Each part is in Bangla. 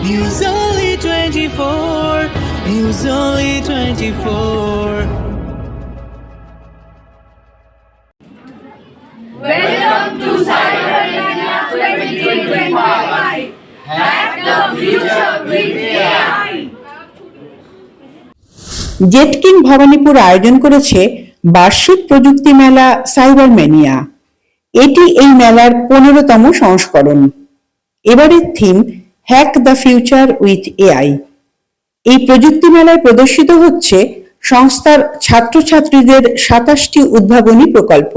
News Only 24. News Only 24. Welcome to Cybermania 2025. Hack the future with AI. জেটকিং Bhabanipur আয়োজন করেছে বার্ষিক প্রযুক্তি মেলা সাইবার ম্যানিয়া এটি এই মেলার পনেরোতম সংস্করণ এবারের theme hack the future with AI এই প্রযুক্তি মেলায় প্রদর্শিত হচ্ছে সংস্থার ছাত্রছাত্রীদের সাতাশটি উদ্ভাবনী প্রকল্প।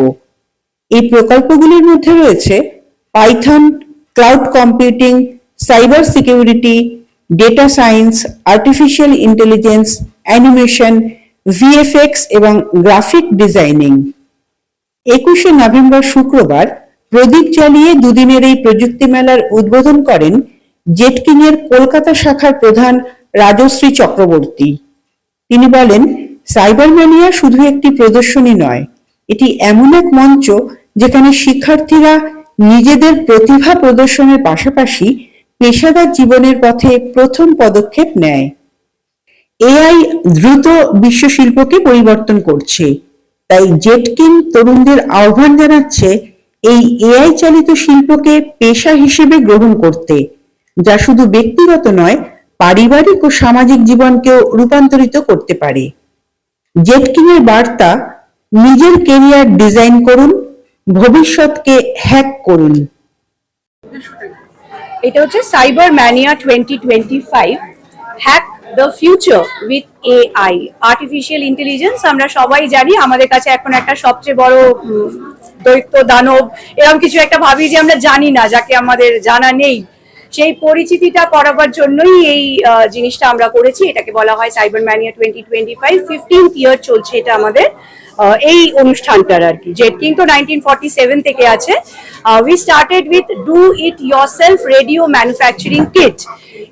এই প্রকল্পগুলির মধ্যে রয়েছে Python, cloud computing, cyber security, data science, artificial intelligence, animation, VFX এবং গ্রাফিক ডিজাইনিং। একুশে নভেম্বর শুক্রবার প্রদীপ জ্বালিয়ে দুদিনের এই প্রযুক্তি মেলার উদ্বোধন করেন জেটকিং এর কলকাতা শাখার প্রধান রাজশ্রী চক্রবর্তী। তিনি বলেন সাইবার ম্যানিয়া শুধু একটি প্রদর্শনী নয়, এটি এমন এক মঞ্চ যেখানে শিক্ষার্থীরা নিজেদের প্রতিভা প্রদর্শনের পাশাপাশি পেশাদার জীবনের পথে প্রথম পদক্ষেপ নেয়। এআই দ্রুত বিশ্ব শিল্পকে পরিবর্তন করছে, তাই জেটকিং তরুণদের আহ্বান জানাচ্ছে এই এআই চালিত শিল্পকে পেশা হিসেবে গ্রহণ করতে। যা শুধু ব্যক্তিগত নয়, পারিবারিক ও সামাজিক জীবনকেও রূপান্তরিত করতে পারে। জেটকিং এর বার্তা, নিজের কেরিয়ার ডিজাইন করুন, ভবিষ্যৎকে হ্যাক করুন। এটা হচ্ছে cyber mania twenty twenty five hack the future with AI. Artificial intelligence আমরা সবাই জানি, আমাদের কাছে এখন একটা সবচেয়ে বড় দৈত্য দানব এরকম কিছু একটা ভাবি যে আমরা জানি না, যাকে আমাদের জানা নেই। সেই পরিচিতিটা করাবার জন্যই এই জিনিসটা আমরা করেছি। এটাকে বলা হয় cyber mania twenty twenty five fifteenth year চলছে এটা আমাদের এই অনুষ্ঠানটার আর কি। জেটকিং তো নাইনটিন সেভেন থেকে আছে। We started with do it yourself radio manufacturing kit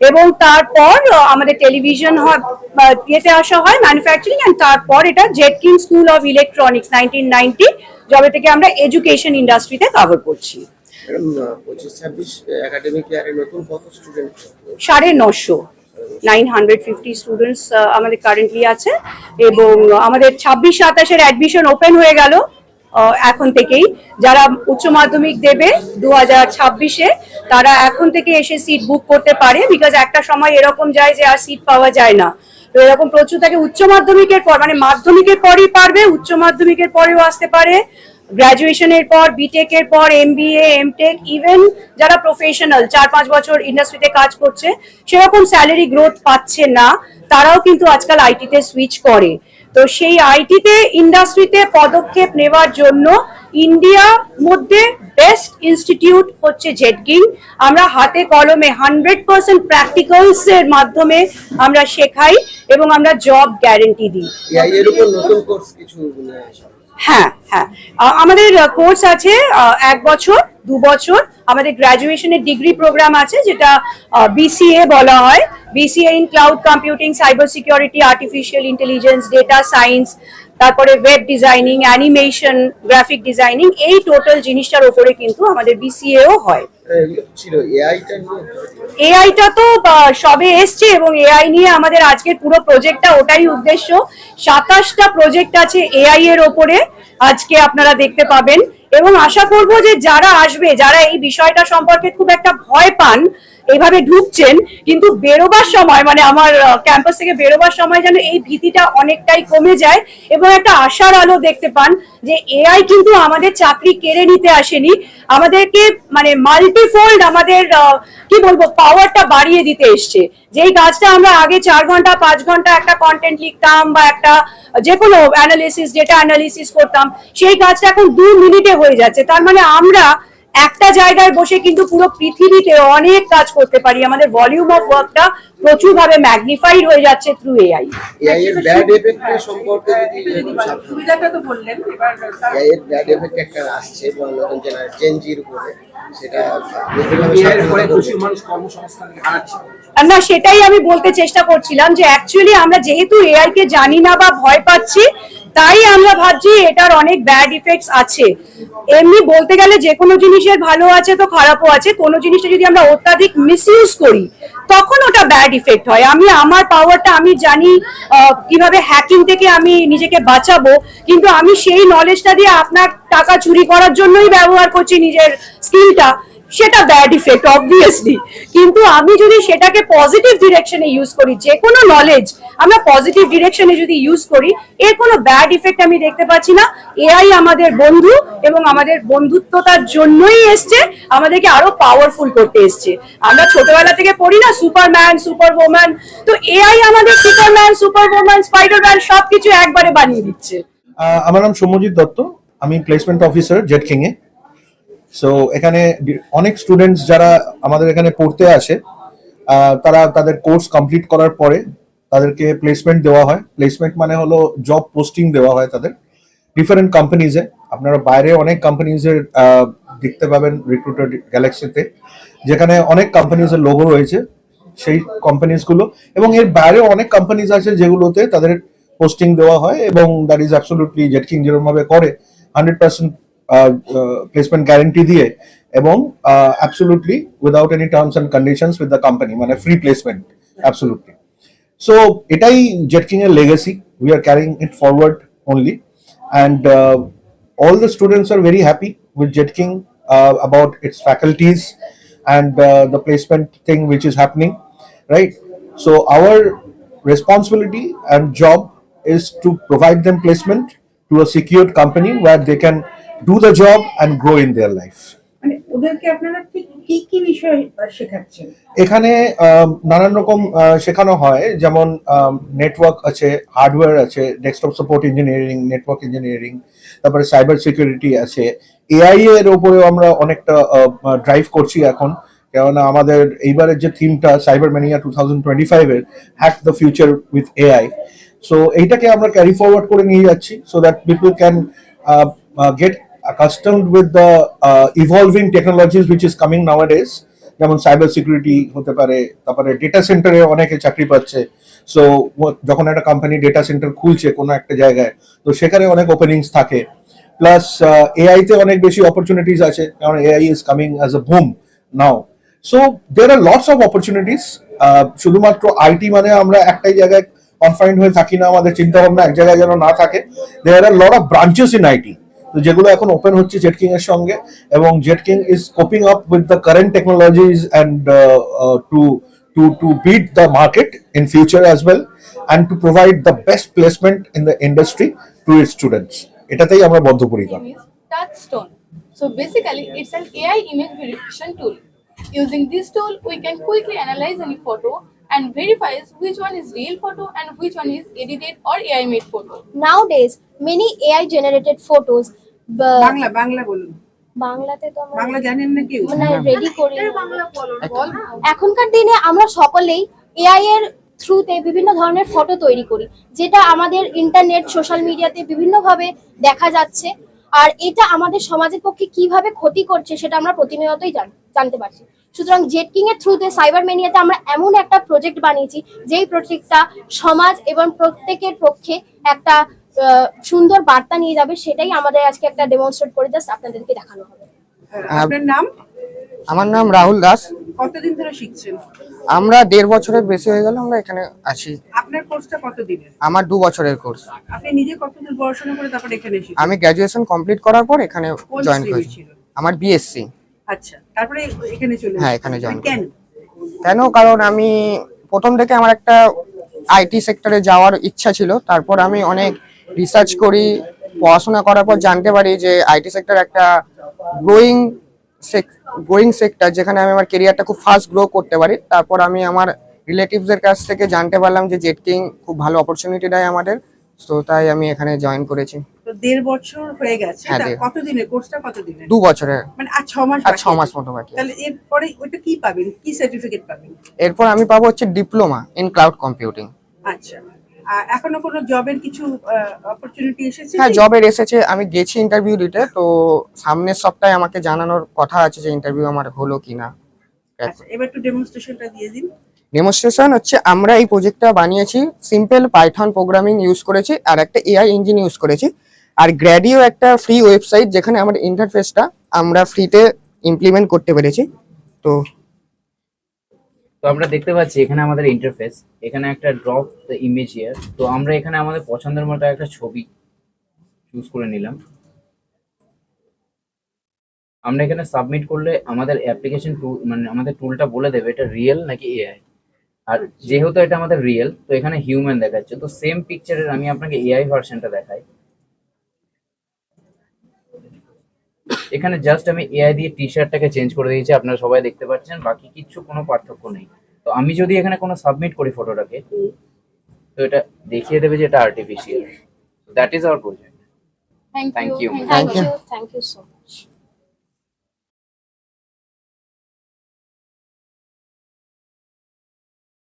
এবং তারপর আমাদের টেলিভিশন ইয়েতে আসা হয় ম্যানুফ্যাকচারিং অ্যান্ড তারপর এটা Jetking school of electronics nineteen ninety যবে থেকে আমরা এডুকেশন ইন্ডাস্ট্রিতে কভার করছি। সাড়ে নশো। নাইন হান্ড্রেড ফিফটি স্টুডেন্টস আমাদের কারেন্টলি আছে। এবং আমাদের ছাব্বিশ, সাতাশের অ্যাডমিশন ওপেন হয়ে গেল এখন থেকেই। যারা উচ্চ মাধ্যমিক দেবে দু হাজার ছাব্বিশে, তারা এখন থেকে এসে সিট বুক করতে পারে বিকজ একটা সময় এরকম যায় যে আর সিট পাওয়া যায় না। তো এরকম প্রচুর থাকে। উচ্চ মাধ্যমিকের পর মানে মাধ্যমিকের পরই পারবে, উচ্চ মাধ্যমিকের পরেও আসতে পারে। গ্রাজুয়েশনের পর বিটেক এর পর এম বি এমটেক ইভেন যারা প্রফেশনাল চার পাঁচ বছর ইন্ডাস্ট্রিতে কাজ করছে, সেরকম স্যালারি গ্রোথ পাচ্ছে না। তারাও কিন্তু আজকাল আইটিতে সুইচ করে। তো সেই আইটিতে ইন্ডাস্ট্রিতে পদক্ষেপ নেওয়ার জন্য ইন্ডিয়া মধ্যে বেস্ট ইনস্টিটিউট হচ্ছে জেটকিং আমরা হাতে কলমে হান্ড্রেড পার্সেন্ট প্র্যাকটিক্যালস এর মাধ্যমে আমরা শেখাই এবং আমরা জব গ্যারেন্টি দিই। এর উপর নতুন কোর্স কিছু হ্যাঁ হ্যাঁ। আমাদের কোর্স আছে এক বছর, দু বছর। আমাদের গ্রাজুয়েশনের ডিগ্রি প্রোগ্রাম আছে, যেটা বিসিএ বলা হয়। BCA in cloud computing cyber security artificial intelligence data science তারপরে web designing animation graphic designing এই টোটাল জিনিসটার ওপরে কিন্তু আমাদের বিসিএও হয়। এআইটা তো সবে এসছে এবং এআই নিয়ে আমাদের আজকের পুরো প্রজেক্টটা ওটাই উদ্দেশ্য। সাতাশটা প্রজেক্ট আছে এআই এর ওপরে আজকে আপনারা দেখতে পাবেন। এবং আশা করব যে যারা আসবে, যারা এই বিষয়টা সম্পর্কে খুব একটা ভয় পান এইভাবে ঢুকছেন, কিন্তু বেরোবার সময় মানে আমার ক্যাম্পাস থেকে বেরোবার সময় যেন এই ভীতিটা অনেকটাই কমে যায় এবং একটা আশার আলো দেখতে পান যে এআই কিন্তু আমাদের চাকরি কেড়ে নিতে আসেনি। আমাদেরকে মানে মাল্টিফোল্ড আমাদের কি বলব পাওয়ারটা বাড়িয়ে দিতে এসছে। যেই কাজটা আমরা আগে চার ঘণ্টা, পাঁচ ঘণ্টা একটা কন্টেন্ট লিখতাম বা একটা যে কোনো অ্যানালিসিস ডেটা অ্যানালিসিস করতাম, সেই কাজটা এখন দু মিনিটে হয়ে যাচ্ছে। তার মানে আমরা একটা জায়গায় বসে কিন্তু পুরো পৃথিবীতে অনেক কাজ করতে পারি। আমাদের ভলিউম অফ ওয়ার্কটা প্রচুর ভাবে ম্যাগনিফাইড হয়ে যাচ্ছে থ্রু এআই এআই এর ব্যাড এফেক্ট সম্পর্কে যদি সুবিধাটা তো বললেন এবার এআই এর ব্যাড এফেক্ট একটা আসছে নতুন জেনারেশন জেনজির উপরে সেটা না সেটাই আমি বলতে চেষ্টা করছিলাম যে অ্যাকচুয়ালি আমরা যেহেতু এআই কে জানি না বা ভয় পাচ্ছি তাই আমরা ভাবছি এটার অনেক ব্যাড ইফেক্টস আছে। এমনি বলতে গেলে যে কোনো জিনিসের ভালো আছে তো খারাপও আছে, কোনো জিনিসটা যদি আমরা অত্যাধিক মিসইউজ করি, তখন ওটা ব্যাড ইফেক্ট হয়। আমি আমার পাওয়ারটা আমি জানি কীভাবে হ্যাকিং থেকে আমি নিজেকে বাঁচাবো, কিন্তু আমি সেই নলেজটা দিয়ে আপনার টাকা চুরি করার জন্যই ব্যবহার করছি নিজের স্কিলটা সেটা ব্যাড ইফেক্ট অবভিয়াসলি কিন্তু আমি যদি সেটাকে পজিটিভ ডিরেকশনে ইউজ করি, যে কোনো নলেজ আমরা পজিটিভ ডিরেকশনে যদি ইউজ করি, এর কোনো ব্যাড ইফেক্ট আমি দেখতে পাচ্ছি না। এআই আমাদের বন্ধু এবং আমাদের বন্ধুত্বতার জন্যই এসছে, আমাদেরকে আরও পাওয়ারফুল করতে এসছে। আমরা ছোটবেলা থেকে পড়ি না সুপারম্যান সুপার ওম্যান তো এআই আমাদের সুপারম্যান সুপার ওম্যান স্পাইডারম্যান সবকিছু একবারে বানিয়ে দিচ্ছে। আমার নাম সৌম্যজিৎ দত্ত, আমি প্লেসমেন্ট অফিসার জেট কিং এ সো এখানে অনেক স্টুডেন্টস যারা আমাদের এখানে পড়তে আসে তারা তাদের কোর্স কমপ্লিট করার পরে তাদেরকে প্লেসমেন্ট দেওয়া হয়। প্লেসমেন্ট মানে হলো জব পোস্টিং দেওয়া হয় তাদের। ডিফারেন্ট কোম্পানিজে আপনারা বাইরে অনেক কোম্পানিজের দেখতে পাবেন রিক্রুটার গ্যালাক্সিতে যেখানে অনেক কোম্পানিজের লোগো রয়েছে সেই কোম্পানিজগুলো এবং এর বাইরেও অনেক কোম্পানিজ আছে যেগুলোতে তাদের পোস্টিং দেওয়া হয় এবং দ্যাট ইজ অ্যাবসলুটলি জেটকিং যেরকম ভাবে করে হান্ড্রেড পার্সেন্ট প্লেসমেন্ট গ্যারেন্টি দিয়ে এবং absolutely without any terms and conditions with the company মানে ফ্রি প্লেসমেন্ট অ্যাবসলুটলি সো এটাই জেটকিং এর legacy we are carrying it forward only and all the students are very happy with Jetking uh, about its faculties and uh, the placement thing which is happening, right? So our responsibility and job is to provide them placement to a secured company where they can do the job and grow in their life. মানে ওদেরকে আপনারা ঠিক কি কি বিষয় শেখাচ্ছেন? এখানে নানান রকম শেখানো হয়। যেমন নেটওয়ার্ক আছে হার্ডওয়্যার আছে desktop support engineering network engineering তারপরে সাইবার সিকিউরিটি আছে। এআই এর উপরেও আমরা অনেকটা ড্রাইভ করছি এখন। কেননা আমাদের এইবারের যে থিমটা cyber mania two thousand twenty ফাইভের hack the future with AI so এইটাকে আমরা ক্যারি ফরওয়ার্ড করে নিয়ে যাচ্ছি so that people can get accustomed with the uh, evolving technologies which is coming nowadays যেমন সাইবার সিকিউরিটি হতে পারে তারপরে ডেটা সেন্টারে অনেকে চাকরি পাচ্ছে। সো যখন একটা কোম্পানি ডেটা সেন্টার খুলছে কোনো একটা জায়গায় তো সেখানে অনেক ওপেনিংস থাকে। প্লাস এআই তে অনেক বেশি অপরচুনিটিস আছে কারণ AI is coming as a boom now so there are lots of opportunities শুধুমাত্র আইটি মানে আমরা একটাই জায়গায় কনফাইন্ড হয়ে থাকি না আমাদের চিন্তা ভাবনা এক জায়গায় যেন না থাকে। There are lot of branches in IT তো যেগুলো এখন ওপেন হচ্ছে জেটকিং এর সঙ্গে এবং Jetking is coping up with the current technologies and to to to beat the market in future as well and to provide the best placement in the industry to it students এটাতেই আমরা বদ্ধপরিকর Touchstone. So basically, it's an AI image verification tool. Using this tool, we can quickly analyze any photo and verifies which one is real photo and which one is edited or AI made photo. Nowadays, many AI generated photos Bangla Bangla বলুন। বাংলাতে তো আমরা বাংলা জানেন না কেউ? মানে রেডি করি। এখনকার দিনে আমরা সকলেই এআই এর থ্রুতে বিভিন্ন ধরনের ফটো তৈরি করি যেটা আমাদের ইন্টারনেট সোশ্যাল মিডিয়াতে বিভিন্নভাবে দেখা যাচ্ছে। আর এটা আমাদের সমাজের পক্ষে কীভাবে ক্ষতি করছে সেটা আমরা প্রতিনিয়তই জান- জানতে পারছি। সুতরাং জেটকিং এর থ্রুতে সাইবার মেনিয়াতে আমরা এমন একটা প্রজেক্ট বানিয়েছি যেই প্রজেক্টটা সমাজ এবং প্রত্যেকের পক্ষে একটা আহ, সুন্দর বার্তা নিয়ে যাবে সেটাই আমাদের আজকে একটা ডেমনস্ট্রেট করে জাস্ট আপনাদেরকে দেখানো হবে। আপনার নাম? আমার নাম রাহুল দাস। কতদিন ধরে শিখছেন? আমরা দেড় বছরের বেশি হয়ে গেল আমরা এখানে আছি। আপনার কোর্সটা কতদিনের? আমার দু বছরের কোর্স আপনি নিজে কতদূর পড়াশোনা করে তারপর এখানে এসেছেন? আমি গ্র্যাজুয়েশন কমপ্লিট করার পর এখানে জয়েন করেছি। আমার বিএসসি আচ্ছা তারপরে এখানে চলে হ্যাঁ, এখানে মানে কেন? কেন? কারণ আমি প্রথম থেকে আমার একটা আইটি সেক্টরে যাওয়ার ইচ্ছা ছিল। তারপর আমি অনেক রিসার্চ করি পড়াশোনা করার পর জানতে পারি যে আইটি সেক্টর একটা গ্রোয়িং গ্রোয়িং সেক্টর যেখানে আমি আমার কেরিয়ারটা খুব ফাস্ট গ্রো করতে পারি। তারপর আমি আমার রিলেটিভসদের কাছ থেকে জানতে পারলাম যে জেটকিং খুব ভালো অপরচুনিটি দেয় আমাদের তো তাই আমি এখানে জয়েন করেছি। তো দেড় বছর হয়ে গেছে হ্যাঁ, দেড়। কতদিনের কোর্সটা কতদিনের? দু বছরের। মানে আর ছ মাস আর ছ বাকি মাস মতো বাকি তাহলে এরপরে ওইটা কি পাবেন? কি সার্টিফিকেট পাবেন? এরপর আমি পাবো হচ্ছে ডিপ্লোমা ইন ক্লাউড কম্পিউটিং আচ্ছা। আর এখনও কোনো জবের কিছু অপরচুনিটি এসেছে? হ্যাঁ কি? জবের এসেছে। আমি গেছি ইন্টারভিউ দিতে তো সামনের সপ্তাহে আমাকে জানানোর কথা আছে যে ইন্টারভিউ আমার হলো কিনা। আচ্ছা এবার একটু ডেমনস্ট্রেশনটা দিয়ে দিন। ডেমনস্ট্রেশন হচ্ছে, আমরা এই প্রজেক্টটা বানিয়েছি সিম্পল পাইথন প্রোগ্রামিং ইউজ করেছি, আর একটা এআই ইঞ্জিন ইউজ করেছি। আর গ্র্যাডিও একটা ফ্রি ওয়েবসাইট যেখানে আমাদের ইন্টারফেসটা আমরা ফ্রিতে ইমপ্লিমেন্ট করতে পেরেছি। তো তো আমরা দেখতে পাচ্ছি, এখানে আমাদের ইন্টারফেস এখানে একটা ড্রপ দ্য ইমেজ হিয়ার তো আমরা এখানে আমাদের পছন্দের মতো একটা ছবি চুজ করে নিলাম। আমরা এখানে সাবমিট করলে আমাদের অ্যাপ্লিকেশন টুল মানে আমাদের টুলটা বলে দেবে, এটা রিয়েল নাকি এআই আর যেহেতু এটা আমাদের রিয়েল তো এখানে হিউম্যান দেখাচ্ছে। তো সেম পিকচারের আমি আপনাকে এআই ভার্সনটা দেখাই। এখানে জাস্ট আমি এআই দিয়ে টি শার্টটাকে চেঞ্জ করে দিয়েছি আপনারা সবাই দেখতে পাচ্ছেন বাকি কিচ্ছু কোনো পার্থক্য নেই। তো আমি যদি এখানে কোনো সাবমিট করি ফটোটাকে তো এটা দেখিয়ে দেবে যে এটা artificial that is our project thank you. Thank you thank you so much